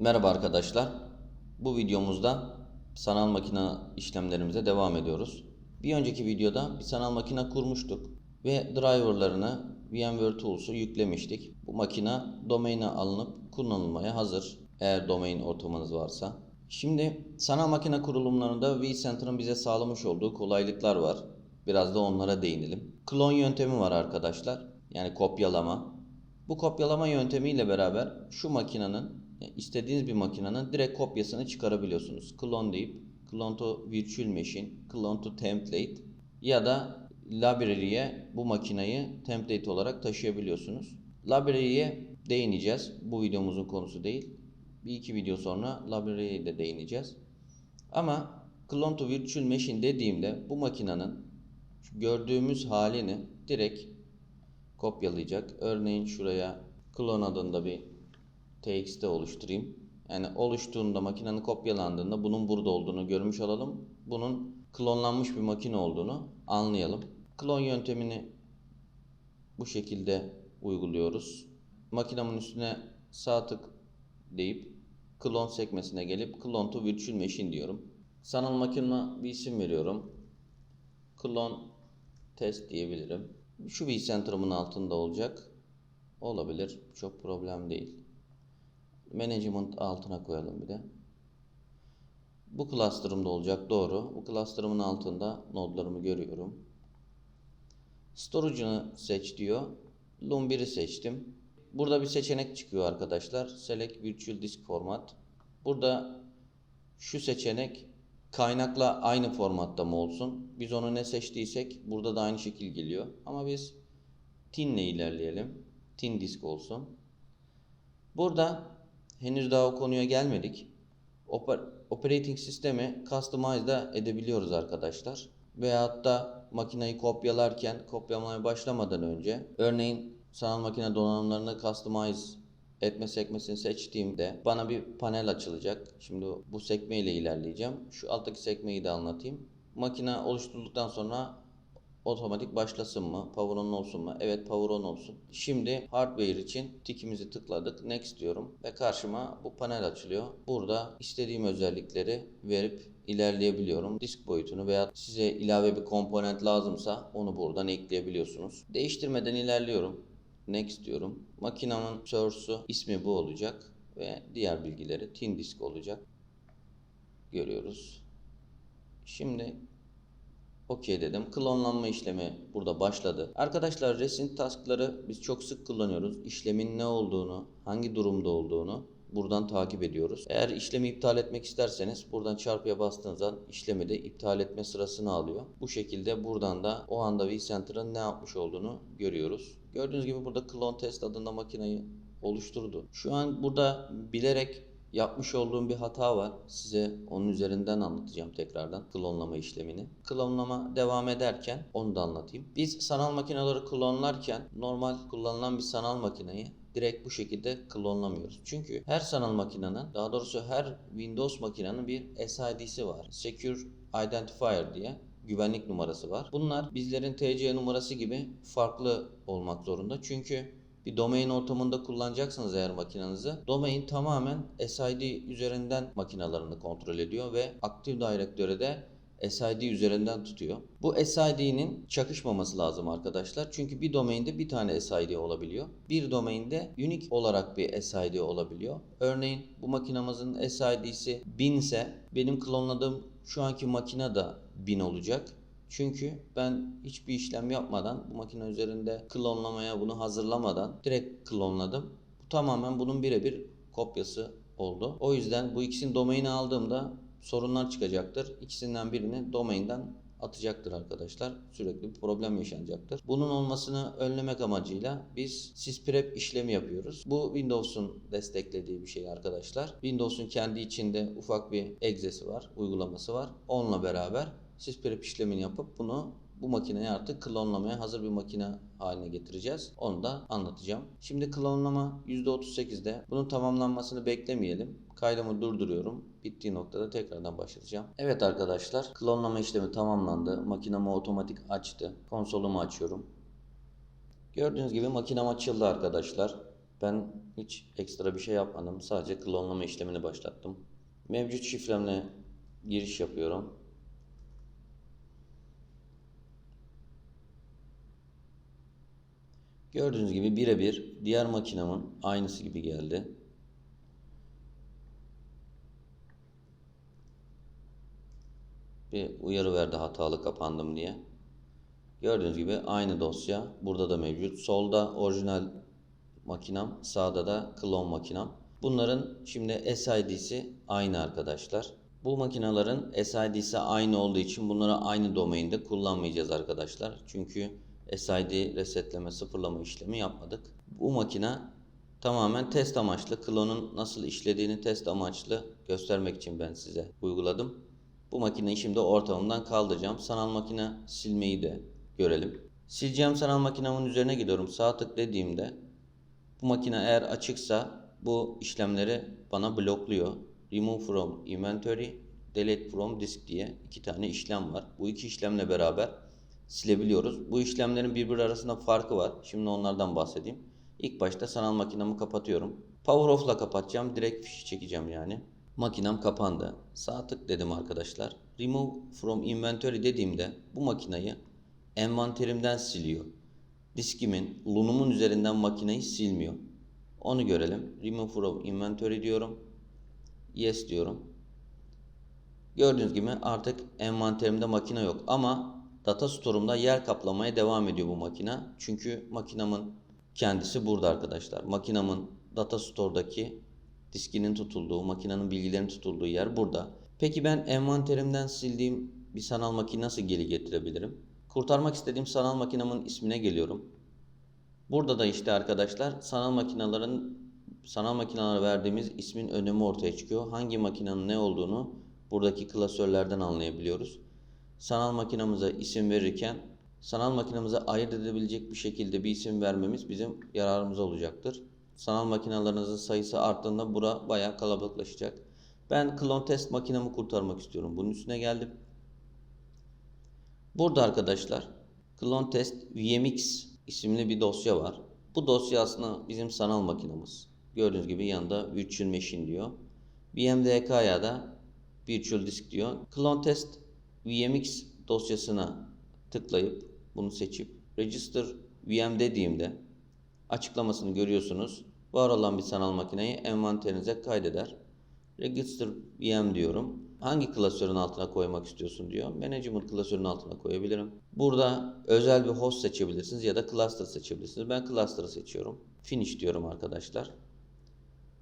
Merhaba arkadaşlar. Bu videomuzda sanal makine işlemlerimize devam ediyoruz. Bir önceki videoda bir sanal makine kurmuştuk ve driverlarını VMware Tools'u yüklemiştik. Bu makine domaine alınıp kullanılmaya hazır eğer domain ortamınız varsa. Şimdi sanal makine kurulumlarında vCenter'ın bize sağlamış olduğu kolaylıklar var. Biraz da onlara değinelim. Klon yöntemi var arkadaşlar. Yani kopyalama. Bu kopyalama yöntemiyle beraber şu makinenin istediğiniz bir makinenin direkt kopyasını çıkarabiliyorsunuz. Clone deyip clone to virtual machine, clone to template ya da library'e bu makineyi template olarak taşıyabiliyorsunuz. Library'e değineceğiz. Bu videomuzun konusu değil. Bir iki video sonra library'e de değineceğiz. Ama clone to virtual machine dediğimde bu makinenin gördüğümüz halini direkt kopyalayacak. Örneğin şuraya clone adında bir txt oluşturayım. Yani oluştuğunda makinenin kopyalandığında bunun burada olduğunu görmüş olalım. Bunun klonlanmış bir makine olduğunu anlayalım. Klon yöntemini bu şekilde uyguluyoruz. Makinemin üstüne sağ tık deyip klon sekmesine gelip clone to virtual machine diyorum. Sanal makine bir isim veriyorum. Klon test diyebilirim. Şu vCenter'ımın altında olacak. Olabilir. Çok problem değil. Management altına koyalım bir de. Bu cluster'ımda olacak doğru. Bu cluster'ımın altında nodlarımı görüyorum. Storage'ını seç diyor. Loom 1'i seçtim. Burada bir seçenek çıkıyor arkadaşlar. Select Virtual Disk Format. Burada şu seçenek kaynakla aynı formatta mı olsun? Biz onu ne seçtiysek burada da aynı şekil geliyor. Ama biz TIN ile ilerleyelim. TIN disk olsun. Burada henüz daha o konuya gelmedik. Oper operating sistemi customize da edebiliyoruz arkadaşlar. Veyahut da makineyi kopyalarken kopyalamaya başlamadan önce örneğin sanal makine donanımlarını customize etme sekmesini seçtiğimde bana bir panel açılacak. Şimdi bu sekme ile ilerleyeceğim. Şu alttaki sekmeyi de anlatayım. Makine oluşturulduktan sonra otomatik başlasın mı? Power on olsun mu? Evet power on olsun. Şimdi hardware için tikimizi tıkladık. Next diyorum ve karşıma bu panel açılıyor. Burada istediğim özellikleri verip ilerleyebiliyorum. Disk boyutunu veya size ilave bir komponent lazımsa onu buradan ekleyebiliyorsunuz. Değiştirmeden ilerliyorum. Next diyorum. Makinamın source'u ismi bu olacak ve diğer bilgileri tin disk olacak. Görüyoruz. Şimdi OK dedim. Klonlanma işlemi burada başladı. Arkadaşlar resin taskları biz çok sık kullanıyoruz. İşlemin ne olduğunu, hangi durumda olduğunu buradan takip ediyoruz. Eğer işlemi iptal etmek isterseniz buradan çarpıya bastığınızda işlemi de iptal etme sırasını alıyor. Bu şekilde buradan da o anda vCenter'ın ne yapmış olduğunu görüyoruz. Gördüğünüz gibi burada clone test adında makineyi oluşturdu. Şu an burada bilerek yapmış olduğum bir hata var. Size onun üzerinden anlatacağım tekrardan klonlama işlemini. Klonlama devam ederken onu da anlatayım. Biz sanal makineleri klonlarken normal kullanılan bir sanal makineyi direkt bu şekilde klonlamıyoruz. Çünkü her sanal makinenin, daha doğrusu her Windows makinenin bir SID'si var. Secure Identifier diye güvenlik numarası var. Bunlar bizlerin TC numarası gibi farklı olmak zorunda. Çünkü bir domain ortamında kullanacaksınız eğer makinenizi. Domain tamamen SID üzerinden makinalarını kontrol ediyor ve Active Directory'de de SID üzerinden tutuyor. Bu SID'nin çakışmaması lazım arkadaşlar. Çünkü bir domainde bir tane SID olabiliyor. Bir domainde unique olarak bir SID olabiliyor. Örneğin bu makinamızın SID'si 1000 ise benim klonladığım şu anki makine de 1000 olacak. Çünkü ben hiçbir işlem yapmadan bu makine üzerinde klonlamaya bunu hazırlamadan direkt klonladım. Bu tamamen bunun birebir kopyası oldu. O yüzden bu ikisinin domaini aldığımda sorunlar çıkacaktır. İkisinden birini domainden atacaktır arkadaşlar. Sürekli bir problem yaşanacaktır. Bunun olmasını önlemek amacıyla biz sysprep işlemi yapıyoruz. Bu Windows'un desteklediği bir şey arkadaşlar. Windows'un kendi içinde ufak bir egzesi var, uygulaması var. Onunla beraber sysprep işlemini yapıp bunu bu makineyi artık klonlamaya hazır bir makine haline getireceğiz. Onu da anlatacağım. Şimdi klonlama %38'de. Bunun tamamlanmasını beklemeyelim. Kaydımı durduruyorum. Bittiği noktada tekrardan başlatacağım. Evet arkadaşlar klonlama işlemi tamamlandı. Makinamı otomatik açtı. Konsolumu açıyorum. Gördüğünüz gibi makinem açıldı arkadaşlar. Ben hiç ekstra bir şey yapmadım. Sadece klonlama işlemini başlattım. Mevcut şifremle giriş yapıyorum. Gördüğünüz gibi birebir diğer makinamın aynısı gibi geldi. Bir uyarı verdi hatalı kapandım diye. Gördüğünüz gibi aynı dosya burada da mevcut. Solda orijinal makinam, sağda da klon makinam. Bunların şimdi SID'si aynı arkadaşlar. Bu makinaların SID'si aynı olduğu için bunları aynı domainde kullanmayacağız arkadaşlar. Çünkü SID resetleme, sıfırlama işlemi yapmadık. Bu makina tamamen test amaçlı. Klonun nasıl işlediğini test amaçlı göstermek için ben size uyguladım. Bu makineyi şimdi ortamından kaldıracağım. Sanal makine silmeyi de görelim. Sileceğim sanal makinamın üzerine gidiyorum. Sağ tık dediğimde bu makine eğer açıksa bu işlemleri bana blokluyor. Remove from inventory, delete from disk diye iki tane işlem var. Bu iki işlemle beraber silebiliyoruz. Bu işlemlerin birbiri arasında farkı var. Şimdi onlardan bahsedeyim. İlk başta sanal makinamı kapatıyorum. Power off'la kapatacağım. Direkt fişi çekeceğim yani. Makinem kapandı. Sağ tık dedim arkadaşlar. Remove from inventory dediğimde bu makinayı envanterimden siliyor. Diskimin, lunumun üzerinden makineyi silmiyor. Onu görelim. Remove from inventory diyorum. Yes diyorum. Gördüğünüz gibi artık envanterimde makine yok. Ama data store'umda yer kaplamaya devam ediyor bu makine. Çünkü makinamın kendisi burada arkadaşlar. Makinamın data store'daki diskinin tutulduğu, makinenin bilgilerinin tutulduğu yer burada. Peki ben envanterimden sildiğim bir sanal makine nasıl geri getirebilirim? Kurtarmak istediğim sanal makinamın ismine geliyorum. Burada da işte arkadaşlar sanal makinelerin sanal makinelere verdiğimiz ismin önemi ortaya çıkıyor. Hangi makinenin ne olduğunu buradaki klasörlerden anlayabiliyoruz. Sanal makinamıza isim verirken sanal makinamıza ayırt edebilecek bir şekilde bir isim vermemiz bizim yararımıza olacaktır. Sanal makinelerinizin sayısı arttığında bura bayağı kalabalıklaşacak. Ben klon test makinamı kurtarmak istiyorum. Bunun üstüne geldim. Burada arkadaşlar Clone Test VMX isimli bir dosya var. Bu dosya aslında bizim sanal makinamız. Gördüğünüz gibi yanında Virtual Machine diyor. VMDK'ya da Virtual Disk diyor. Clone Test VMX dosyasına tıklayıp bunu seçip Register VM dediğimde açıklamasını görüyorsunuz. Var olan bir sanal makineyi envanterinize kaydeder. Register VM diyorum. Hangi klasörün altına koymak istiyorsun diyor. Management klasörün altına koyabilirim. Burada özel bir host seçebilirsiniz ya da cluster seçebilirsiniz. Ben cluster'ı seçiyorum. Finish diyorum arkadaşlar.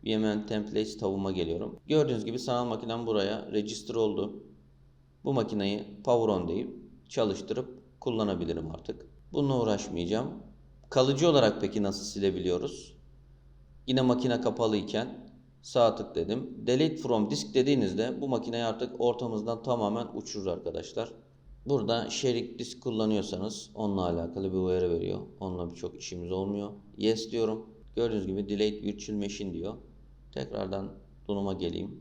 VMN templates tavuma geliyorum. Gördüğünüz gibi sanal makinem buraya register oldu. Bu makineyi power on deyip çalıştırıp kullanabilirim artık. Bununla uğraşmayacağım. Kalıcı olarak peki nasıl silebiliyoruz? Yine makine kapalı iken sağ tık dedim. Delete from disk dediğinizde bu makineyi artık ortamızdan tamamen uçurur arkadaşlar. Burada sharing disk kullanıyorsanız onunla alakalı bir uyarı veriyor. Onunla birçok işimiz olmuyor. Yes diyorum. Gördüğünüz gibi delete virtual machine diyor. Tekrardan donuma geleyim.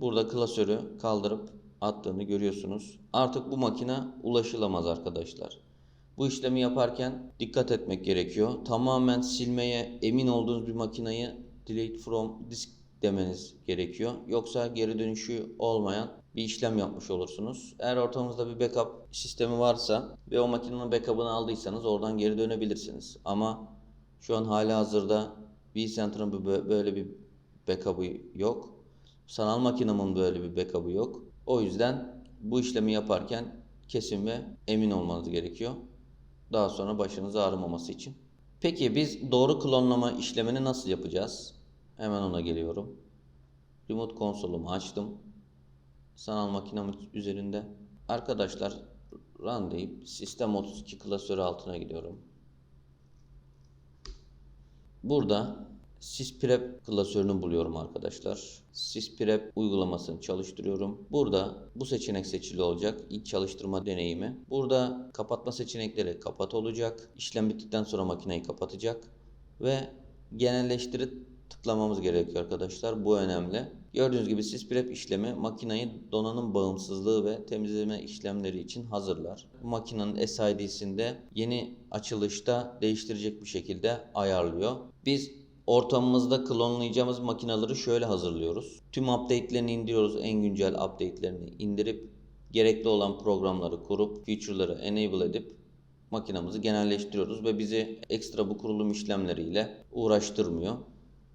Burada klasörü kaldırıp attığını görüyorsunuz. Artık bu makine ulaşılamaz arkadaşlar. Bu işlemi yaparken dikkat etmek gerekiyor. Tamamen silmeye emin olduğunuz bir makineyi delete from disk demeniz gerekiyor. Yoksa geri dönüşü olmayan bir işlem yapmış olursunuz. Eğer ortamızda bir backup sistemi varsa ve o makinenin backup'ını aldıysanız oradan geri dönebilirsiniz. Ama şu an hala hazırda vCenter'ın bö- böyle bir backup'ı yok. Sanal makinemin böyle bir backup'ı yok. O yüzden bu işlemi yaparken kesin ve emin olmanız gerekiyor. Daha sonra başınız ağrımaması için. Peki biz doğru klonlama işlemini nasıl yapacağız? Hemen ona geliyorum. Remote konsolumu açtım. Sanal makinem üzerinde. Arkadaşlar run deyip sistem 32 klasörü altına gidiyorum. Burada Sysprep klasörünü buluyorum arkadaşlar. Sysprep uygulamasını çalıştırıyorum. Burada bu seçenek seçili olacak. İlk çalıştırma deneyimi. Burada kapatma seçenekleri kapat olacak. İşlem bittikten sonra makineyi kapatacak. Ve genelleştirip tıklamamız gerekiyor arkadaşlar. Bu önemli. Gördüğünüz gibi Sysprep işlemi makineyi donanım bağımsızlığı ve temizleme işlemleri için hazırlar. Bu makinenin SID'sinde yeni açılışta değiştirecek bir şekilde ayarlıyor. Biz ortamımızda klonlayacağımız makinaları şöyle hazırlıyoruz. Tüm update'lerini indiriyoruz. En güncel update'lerini indirip gerekli olan programları kurup feature'ları enable edip makinamızı genelleştiriyoruz ve bizi ekstra bu kurulum işlemleriyle uğraştırmıyor.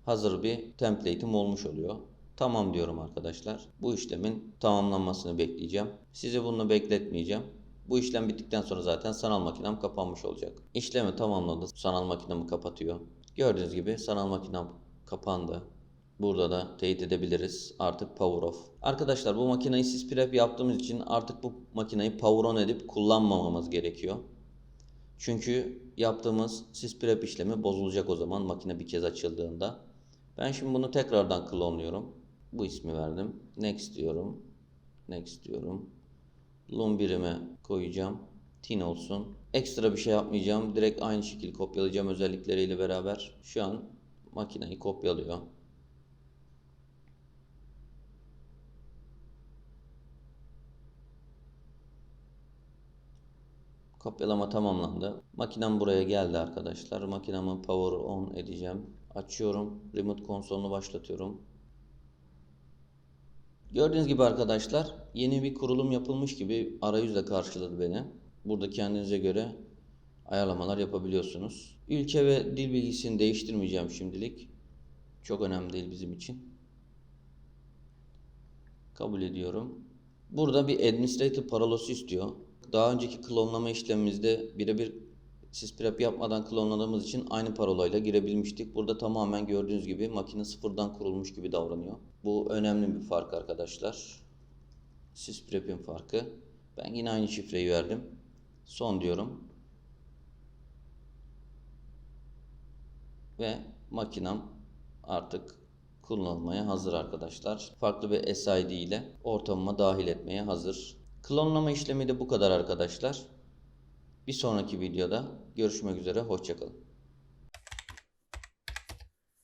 Hazır bir template'im olmuş oluyor. Tamam diyorum arkadaşlar. Bu işlemin tamamlanmasını bekleyeceğim. Sizi bunu bekletmeyeceğim. Bu işlem bittikten sonra zaten sanal makinem kapanmış olacak. İşlemi tamamladı. Sanal makinamı kapatıyor. Gördüğünüz gibi sanal makinem kapandı. Burada da teyit edebiliriz. Artık power off. Arkadaşlar bu makineyi sysprep yaptığımız için artık bu makineyi power on edip kullanmamamız gerekiyor. Çünkü yaptığımız sysprep işlemi bozulacak o zaman makine bir kez açıldığında. Ben şimdi bunu tekrardan klonluyorum. Bu ismi verdim. Next diyorum. Next diyorum. Loom birime koyacağım. Tin olsun. Ekstra bir şey yapmayacağım. Direkt aynı şekilde kopyalayacağım özellikleriyle beraber. Şu an makineyi kopyalıyor. Kopyalama tamamlandı. Makinem buraya geldi arkadaşlar. Makinamı power on edeceğim. Açıyorum. Remote konsolunu başlatıyorum. Gördüğünüz gibi arkadaşlar yeni bir kurulum yapılmış gibi arayüzle karşıladı beni. Burada kendinize göre ayarlamalar yapabiliyorsunuz. Ülke ve dil bilgisini değiştirmeyeceğim şimdilik. Çok önemli değil bizim için. Kabul ediyorum. Burada bir administrator parolası istiyor. Daha önceki klonlama işlemimizde birebir sysprep yapmadan klonladığımız için aynı parolayla girebilmiştik. Burada tamamen gördüğünüz gibi makine sıfırdan kurulmuş gibi davranıyor. Bu önemli bir fark arkadaşlar. Sysprep'in farkı. Ben yine aynı şifreyi verdim. Son diyorum. Ve makinam artık kullanılmaya hazır arkadaşlar. Farklı bir SID ile ortamıma dahil etmeye hazır. Klonlama işlemi de bu kadar arkadaşlar. Bir sonraki videoda görüşmek üzere. Hoşçakalın.